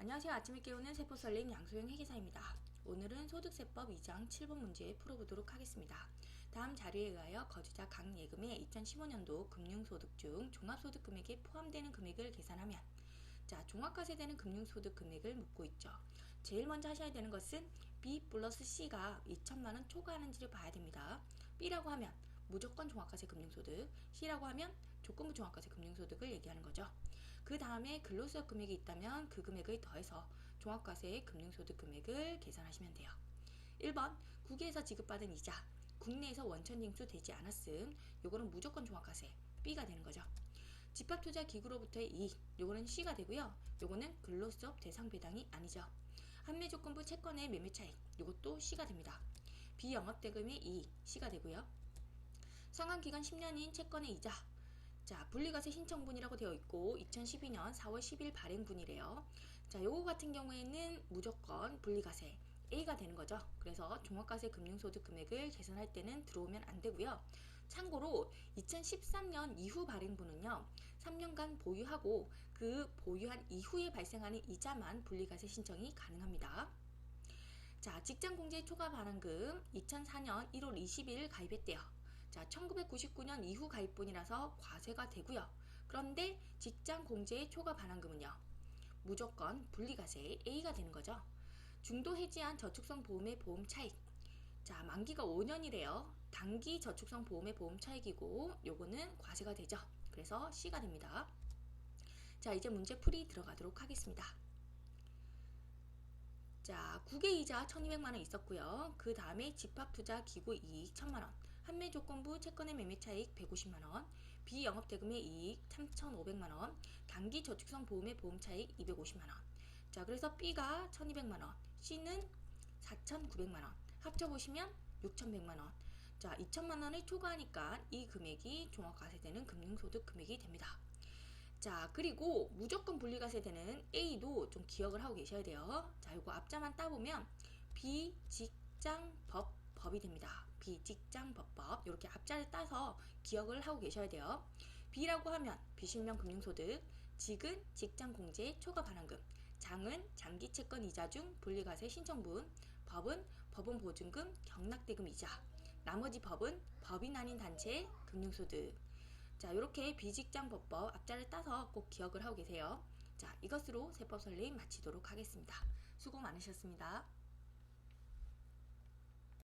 안녕하세요. 아침을 깨우는 세포설림 양소영 회계사입니다. 오늘은 소득세법 2장 7번 문제 풀어보도록 하겠습니다. 다음 자료에 의하여 거주자 각 예금의 2015년도 금융소득 중 종합소득 금액에 포함되는 금액을 계산하면 자, 종합과세 되는 금융소득 금액을 묻고 있죠. 제일 먼저 하셔야 되는 것은 B 플러스 C가 2천만 원 초과하는지를 봐야 됩니다. B라고 하면 무조건 종합과세 금융소득, C라고 하면 조건부 종합과세 금융소득을 얘기하는 거죠. 그 다음에 근로수업 금액이 있다면 그 금액을 더해서 종합과세 금융소득 금액을 계산하시면 돼요. 1번 국외에서 지급받은 이자 국내에서 원천 징수 되지 않았음 요거는 무조건 종합과세 B가 되는 거죠. 집합투자 기구로부터의 이익 요거는 C가 되고요. 요거는 근로수업 대상 배당이 아니죠. 판매 조건부 채권의 매매 차익 요것도 C가 됩니다. 비영업대금의 이익 C가 되고요. 상환기간 10년인 채권의 이자 자, 분리과세 신청분이라고 되어 있고 2012년 4월 10일 발행분이래요. 자, 요거 같은 경우에는 무조건 분리과세 A가 되는 거죠. 그래서 종합과세 금융소득 금액을 계산할 때는 들어오면 안 되고요. 참고로 2013년 이후 발행분은요. 3년간 보유하고 그 보유한 이후에 발생하는 이자만 분리과세 신청이 가능합니다. 자, 직장공제 초과 반환금 2004년 1월 20일 가입했대요. 자, 1999년 이후 가입분이라서 과세가 되고요. 그런데 직장 공제의 초과 반환금은요. 무조건 분리과세 A가 되는 거죠. 중도 해지한 저축성 보험의 보험 차익. 자, 만기가 5년이래요. 단기 저축성 보험의 보험 차익이고 요거는 과세가 되죠. 그래서 C가 됩니다. 자, 이제 문제 풀이 들어가도록 하겠습니다. 자, 국외 이자 1200만 원 있었고요. 그 다음에 집합 투자 기구 이익 1000만 원, 판매 조건부 채권의 매매 차익 150만원, 비영업대금의 이익 3500만원, 단기 저축성 보험의 보험 차익 250만원. 자, 그래서 B가 1200만원, C는 4900만원. 합쳐보시면 6100만원. 자, 2000만원을 초과하니까 이 금액이 종합과세되는 금융소득 금액이 됩니다. 자, 그리고 무조건 분리과세 되는 A도 좀 기억을 하고 계셔야 돼요. 자, 요거 앞자만 따보면 비 직장 법 법이 됩니다. 비직장법법 이렇게 앞자를 따서 기억을 하고 계셔야 돼요. B라고 하면 비실명 금융소득, 직은 직장공제 초과 반환금, 장은 장기채권 이자 중 분리과세 신청분, 법은 법원 보증금 경락대금 이자, 나머지 법은 법인 아닌 단체 금융소득. 자, 이렇게 비직장법법 앞자를 따서 꼭 기억을 하고 계세요. 자, 이것으로 세법 설립 마치도록 하겠습니다. 수고 많으셨습니다.